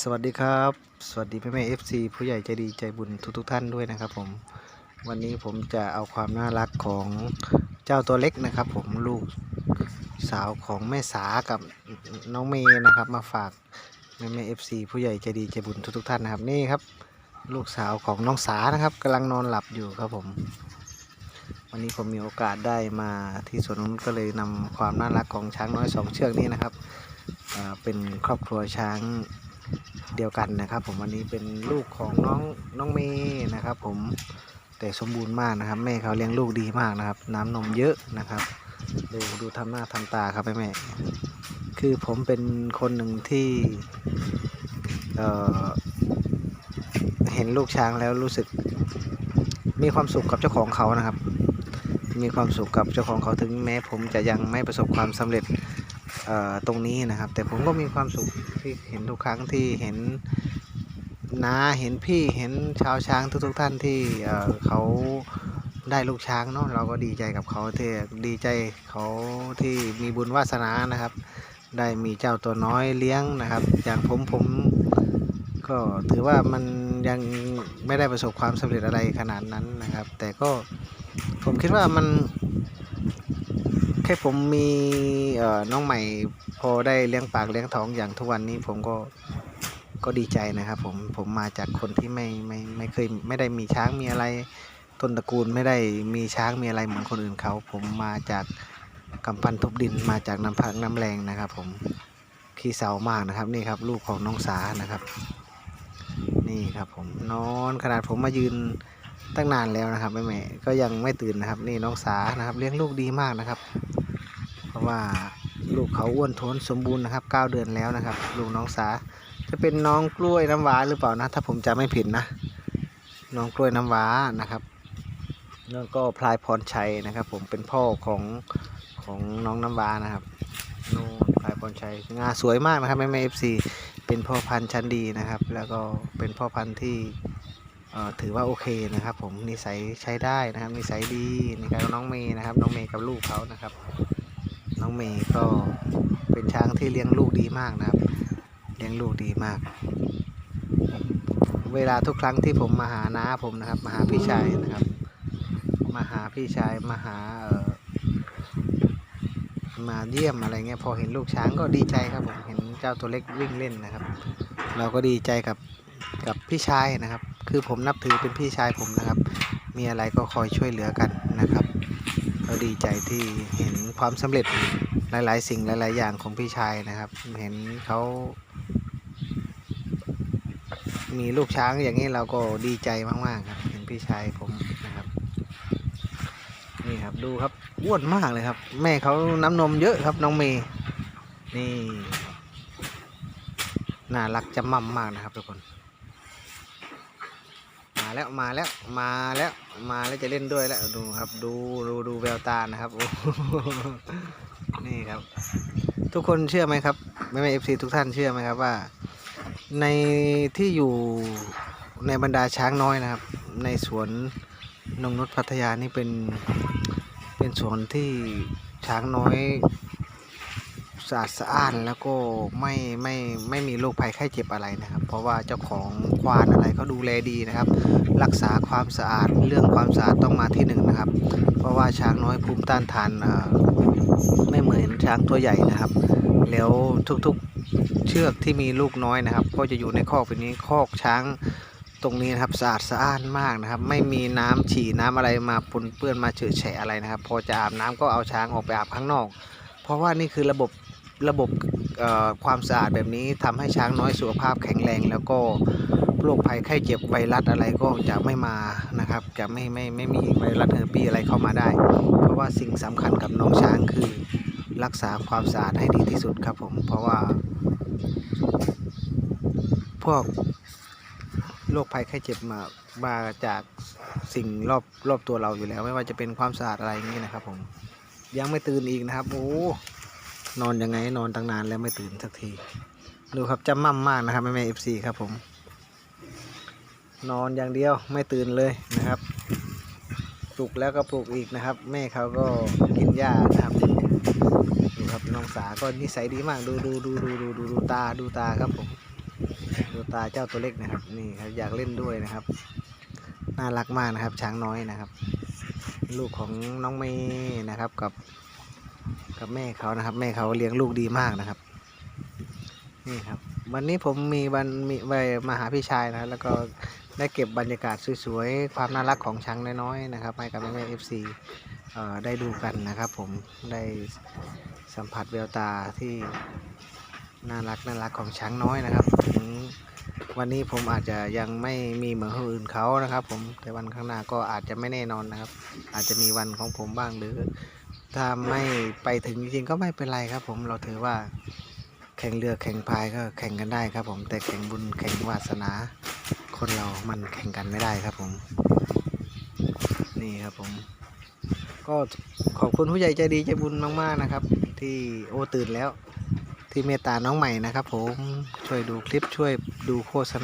สวัสดีครับ สวัสดีแม่แม่เอฟซีผู้ใหญ่ใจดีใจบุญทุกทท่านด้วยนะครับผมวันนี้ผมจะเอาความน่ารักของเจ้าตัวเล็กนะครับ ผมลูกสาวของแม่สากับน้องเมย์นะครับ มาฝากแม่แม่เอฟซีผู้ใหญ่ใจดีใจบุญทุกทท่านนะครับนี่ครับ ลูกสาวของน้องสานะครับกำลังนอนหลับอยู่ครับผม วันนี้ผมมีโอกาสได้มาที่สวนนกนุชก็เลยนำความน่ารักของช้างน้อยสองเชือกนี้นะครับเป็นครอบครัวช้าง เดียวกันนะครับ ผมวันนี้เป็นลูกของน้องน้องเมย์นะครับ ผมแต่สมบูรณ์มากนะครับ แม่เขาเลี้ยงลูกดีมากนะครับ น้ำนมเยอะนะครับดูดูทำหน้าทำตาครับแม่แม่คือผมเป็นคนหนึ่งที่เอ่อเห็นลูกช้างแล้วรู้สึก มีความสุขกับเจ้าของเขานะครับ มีความสุขกับเจ้าของเขาถึงแม้ ผมจะยังไม่ประสบความสำเร็จ ตรงนี้นะครับ แต่ผมก็มีความสุขที่เห็นทุกครั้งที่เห็นน้าเห็นพี่เห็นชาวช้างทุกๆท่านที่เเขาได้ลูกช้างเนาะเราก็ดีใจกับเขาที่ดีใจเขาที่มีบุญวาสนานะครับ ได้มีเจ้าตัวน้อยเลี้ยงนะครับ อย่างผมผมก็ถือว่ามันยังไม่ได้ประสบความสำเร็จอะไรขนาดนั้นนะครับ แต่ก็ผมคิดว่ามัน แค่ผมมีน้องใหม่พอได้เลี้ยงปากเลี้ยงท้องอย่างทุกวันนี้ผมก็ก็ดีใจนะครับผมผมมาจากคนที่ไม่ไม่ไม่เคยไม่ได้มีช้างมีอะไรต้นตระกูลไม่ได้มีช้างมีอะไรเหมือนคนอื่นเขา ผมมาจากกำพันทุบดินมาจากน้ำพักน้ำแรงนะครับ ผมขี้เสามากนะครับนี่ครับ ลูกของน้องสานะครับ นี่ครับผมนอนขนาดผมมายืน ตั้งนานแล้วนะครับแม่แม่ก็ยังไม่ตื่นนะครับ นี่น้องสานะครับ เลี้ยงลูกดีมากนะครับ เพราะว่าลูกเขาอ้วนท้วนสมบูรณ์นะครับเก้าเดือนแล้วนะครับ ลูกน้องสาจะเป็นน้องกล้วยน้ำว้าหรือเปล่านะ ถ้าผมจำไม่ผิดนะ น้องกล้วยน้ำว้านะครับแล้วก็พลายพรชัยนะครับ ผมเป็นพ่อของของน้องน้ำว้านะครับนู่นพลายพรชัยงาสวยมากนะครับแม่แม่เอฟซีเป็นพ่อพันธุ์ชั้นดีนะครับ แล้วก็เป็นพ่อพันธุ์ที่ ถือว่าโอเคนะครับ ผมนิสัยใช้ได้นะครับนิสัยดีนี่ครับน้องเมย์นะครับ น้องเมย์กับลูกเขานะครับ น้องเมย์ก็เป็นช้างที่เลี้ยงลูกดีมากนะครับ เลี้ยงลูกดีมาก เวลาทุกครั้งที่ผมมาหาน้าผมนะครับ มาหาพี่ชายนะครับ มาหาพี่ชายมาหาเออมาเยี่ยมอะไรเงี้ยพอเห็นลูกช้างก็ดีใจครับผมเห็นเจ้าตัวเล็กวิ่งเล่นนะครับ เราก็ดีใจกับกับพี่ชายนะครับ คือผมนับถือเป็นพี่ชายผมนะครับ มีอะไรก็คอยช่วยเหลือกันนะครับก็ดีใจที่เห็นความสำเร็จหลาย ๆ สิ่งหลาย ๆ อย่างของพี่ชายนะครับ เห็นเขามีลูกช้างอย่างนี้เราก็ดีใจมาก ๆ ครับ เห็นพี่ชายผมนะครับ นี่ครับดูครับอ้วนมากเลยครับ แม่เขาน้ำนมเยอะครับน้องเมย์นี่น่ารักจะมั่มมากนะครับทุกคน แล้วมาแล้วมาแล้วมาแล้วจะเล่นด้วยแล้วดูครับดูดูดูแววตานะครับโอ้โหนี่ครับ ทุกคนเชื่อไหมครับแม่แม่เอฟซีทุกท่านเชื่อไหมครับว่า ในที่อยู่ในบรรดาช้างน้อยนะครับ ในสวนนงนุชพัทยานี่เป็นเป็นสวนที่ช้างน้อย สะอาดสะอ้านแล้วก็ไม่ไม่ไม่มีโรคภัยไข้เจ็บอะไรนะครับ เพราะว่าเจ้าของควานอะไรเขาดูแลดีนะครับ รักษาความสะอาดเรื่องความสะอาดต้องมาที่หนึ่งนะครับ เพราะว่าช้างน้อยภูมิต้านทานไม่เหมือนช้างตัวใหญ่นะครับ แล้วทุกๆเชือกที่มีลูกน้อยนะครับ ก็จะอยู่ในคอกแบบนี้คอกช้างตรงนี้นะครับสะอาดสะอ้านมากนะครับ ไม่มีน้ำฉี่น้ำอะไรมาปนเปื้อนมาเฉอะแฉะอะไรนะครับ พอจะอาบน้ำก็เอาช้างออกไปอาบข้างนอก เพราะว่านี่คือระบบ ระบบความสะอาดแบบนี้ทำให้ช้างน้อยสุขภาพแข็งแรง แล้วก็โรคภัยไข้เจ็บไวรัสอะไรก็จะไม่มานะครับ จะไม่ไม่ไม่มีไวรัสเฮอร์ปีอะไรเข้ามาได้ เพราะว่าสิ่งสำคัญกับน้องช้างคือรักษาความสะอาดให้ดีที่สุดครับผมเพราะว่า พวกโรคภัยไข้เจ็บมามาจากสิ่งรอบรอบตัวเราอยู่แล้ว ไม่ว่าจะเป็นความสะอาดอะไรอย่างนี้นะครับผมยังไม่ตื่นอีกนะครับ โอ้ นอนยังไงนอนตั้งนานแล้วไม่ตื่นสักที ดูครับจำมั่มมากนะครับแม่แม่เอฟซีครับผม นอนอย่างเดียวไม่ตื่นเลยนะครับ ปลุกแล้วก็ปลุกอีกนะครับ แม่เขาก็กินหญ้านะครับดูครับน้องสาก็นิสัยดีมากดูดูดูดูดูดูดูตาดูตาครับผม ดูตาเจ้าตัวเล็กนะครับ นี่ครับอยากเล่นด้วยนะครับน่ารักมากนะครับช้างน้อยนะครับ ลูกของน้องเมย์นะครับกับ กับแม่เขานะครับ แม่เขาเลี้ยงลูกดีมากนะครับ นี่ครับ วันนี้ผมมีวันมีไปมาหาพี่ชายนะแล้วก็ได้เก็บบรรยากาศสวยๆ ความน่ารักของช้างน้อยๆนะครับให้กับแม่ๆเอฟซีได้ดูกันนะครับ ผมได้สัมผัสแววตาที่น่ารักน่ารักของช้างน้อยนะครับถึงวันนี้ผมอาจจะยังไม่มีเหมือนคนอื่นเขานะครับ ผมแต่วันข้างหน้าก็อาจจะไม่แน่นอนนะครับ อาจจะมีวันของผมบ้างหรือ ถ้าไม่ไปถึงจริงๆก็ไม่เป็นไรครับผมเราถือว่าแข่งเรือแข่งพายก็แข่งกันได้ครับผมแต่แข่งบุญแข่งวาสนา คนเรามันแข่งกันไม่ได้ครับผม นี่ครับผม ก็ขอบคุณผู้ใหญ่ใจดีใจบุญมากๆนะครับ ที่โอตื่นแล้วที่เมตตาน้องใหม่นะครับผมช่วยดูคลิปช่วยดูโฆษณา